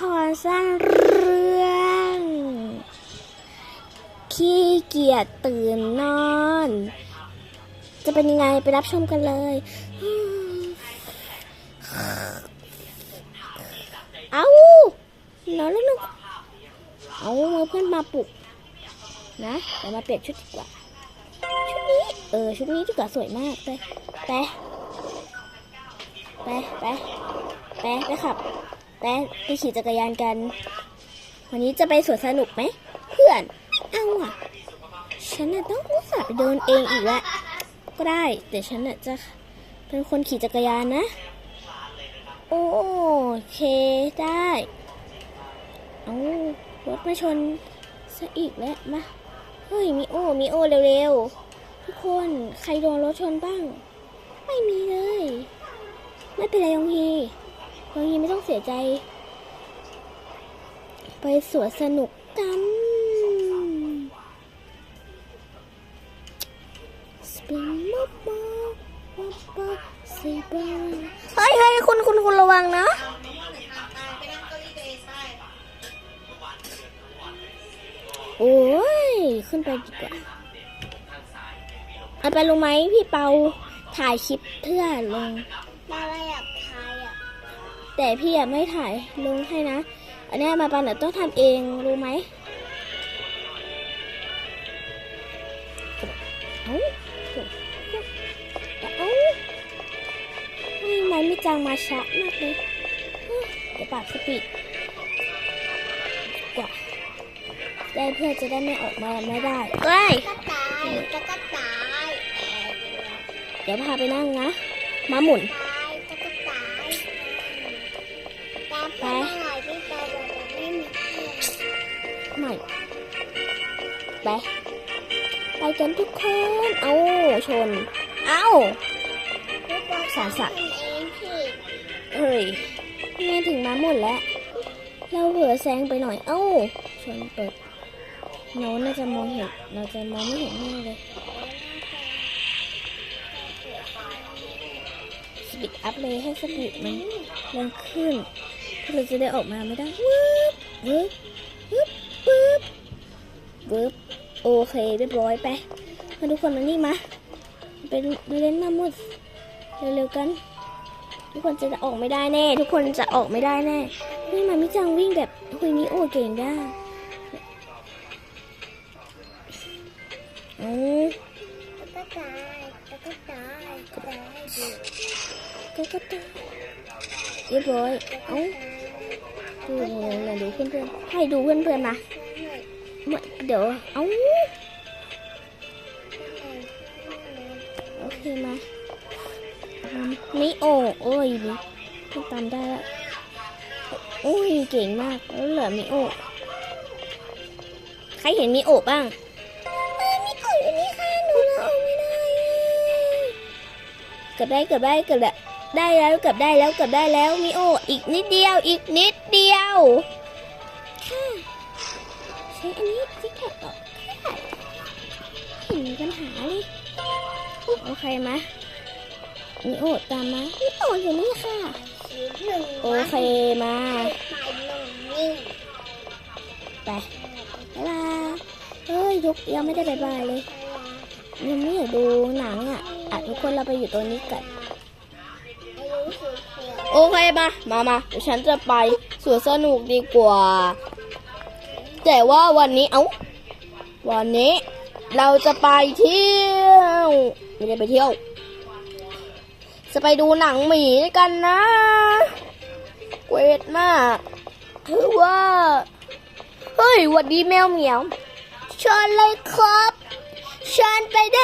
ครสร้างเรื่องขี้เกียจตื่นนอน จะเป็นยังไงไปรับชมกันเลยเอานอนแล้วลูกเอามาเพื่อนมาปลุกนะเดี๋ยวมาเปลี่ยนชุดดีกว่า ชุดนี้ เออ ชุดนี้ดีกว่าสวยมากไปไปไปไปไปไปขับ ไปไปขี่จักรยานกัน วันนี้จะไปสวนสนุกไหม เพื่อนเอาอะ ฉันน่ะต้องอุตส่าห์ไปเดินเองอีกแล้วก็ได้ แต่ฉันน่ะจะเป็นคนขี่จักรยานนะ โอเคได้เอารถมาชนซะอีกแล้วมาเฮ้ยมีโอมีโอเร็วๆทุกคนใครโดนรถชนบ้าง ไม่มีเลย ไม่เป็นไรยองฮี ยองฮีไม่ต้องเสียใจ ไปสวนสนุกกัน สปริงมอบมอบมอบมอบซีบเฮ้ยเฮ้ยคุณคุณคุณระวังนะโอ้ย ขึ้นไปดีกว่าเอาไปลงไหมพี่เปาถ่ายคลิปเพื่อลงมาอะไรอยากทายอะ แต่พี่ยากไม่ถ่ายลงให้นะ อันนี้มาปันเดี๋ยวต้องทำเองรู้ไหมเอ้าเอ้าทำไมไม่จังมาช้ามากเลยเดี๋ยวปรับสปีดกว่าได้เพื่อจะได้ไม่ออกมาไม่ได้เอ้ยก็ตายแล้วก็ตาย เดี๋ยวพาไปนั่งนะ มาหมุน ไปหน่อยพี่ปไม่มีเพื่อนใหม่ไปไปกันทุกคน เอาชน เอาสาสะทำเองพี่เอ้ยแม่ถึงมาหมุนแล้ว เราเผลอแซงไปหน่อย เอ้า ชนเปิดโน้นน่าจะมองเห็น เราจะมองไม่เห็นแน่เลยสปีดอัพเลยให้สปีดมันแรงขึ้น เราจะได้ออกมาไม่ได้วืบวืบวืบวืบวืบโอเคเรียบร้อยไปมาทุกคนมานี่มาไปดูเล่นมามุดเร็วๆกัน ทุกคนจะออกไม่ได้แน่ ทุกคนจะออกไม่ได้แน่นี่มามิจังวิ่งแบบคุยมิโอเก่งได้อืมก็ตายก็ตายก็ตายเรียบร้อยเอ้า ดูไหนดูเพื่อนๆให้ดูเพื่อนๆมาเมื่อเดี๋ยวเอ้าโอเคมาไมิโอโอ้ยดิต้องตามได้แล้วโอ้ยเก่งมากแล้วเหลือมิโอใครเห็นมิโอบ้างมิโออยู่นี่ค่ะหนูเราออกไม่ได้เกือบได้เกือบได้เกือบได้ ได้แล้วเกือบได้แล้วเกือบได้แล้วมิโอ อีกนิดเดียว อีกนิดเดียวค่ะใช้อันนี้ซิกแพคออกค่ะเห็นมีปัญหาเลยโอเคไหมมิโอตามมามิโออยู่นี่ค่ะสีหนึ่งโอเคมาตายหนึ่งนี่ไปบ๊ายบายเฮ้ยยกยังไม่ได้บายบายเลยยังไม่อยากดูหนังอะอะทุกคนเราไปอยู่ตรงนี้กันอายุสีเขียว โอเคมามามาเดี๋ยวฉันจะไปสวนสนุกดีกว่า แต่ว่าวันนี้ เอ้า วันนี้เราจะไปเที่ยวไม่ได้ไปเที่ยว จะไปดูหนังหมีด้วยกันนะเวทมากคือว่า เฮ้ยหวัดดีแมวเหมียวเชิญเลยครับเชิญไปได้